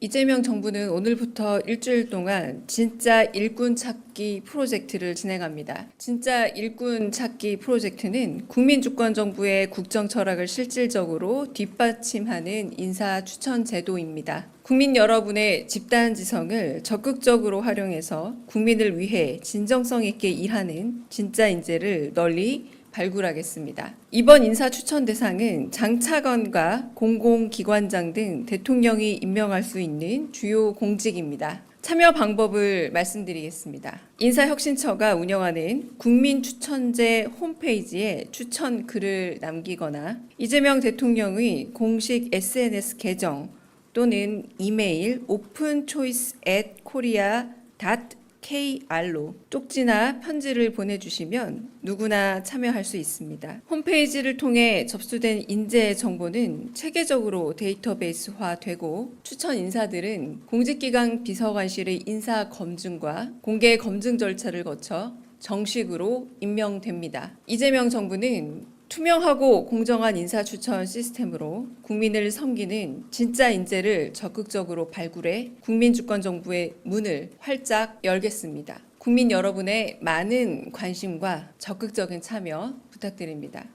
이재명 정부는 오늘부터 일주일 동안 진짜 일꾼 찾기 프로젝트를 진행합니다. 진짜 일꾼 찾기 프로젝트는 국민주권 정부의 국정 철학을 실질적으로 뒷받침하는 인사 추천 제도입니다. 국민 여러분의 집단 지성을 적극적으로 활용해서 국민을 위해 진정성 있게 일하는 진짜 인재를 널리 발굴하겠습니다. 이번 인사 추천 대상은 장차관과 공공기관장 등 대통령이 임명할 수 있는 주요 공직입니다. 참여 방법을 말씀드리겠습니다. 인사혁신처가 운영하는 국민추천제 홈페이지에 추천 글을 남기거나 이재명 대통령의 공식 SNS 계정 또는 이메일 openchoice at korea kr로 쪽지나 편지를 보내주시면 누구나 참여할 수 있습니다. 홈페이지를 통해 접수된 인재 정보는 체계적으로 데이터베이스화 되고 추천 인사들은 공직기강 비서관실의 인사 검증과 공개 검증 절차를 거쳐 정식으로 임명됩니다. 이재명 정부는 투명하고 공정한 인사 추천 시스템으로 국민을 섬기는 진짜 인재를 적극적으로 발굴해 국민 주권 정부의 문을 활짝 열겠습니다. 국민 여러분의 많은 관심과 적극적인 참여 부탁드립니다.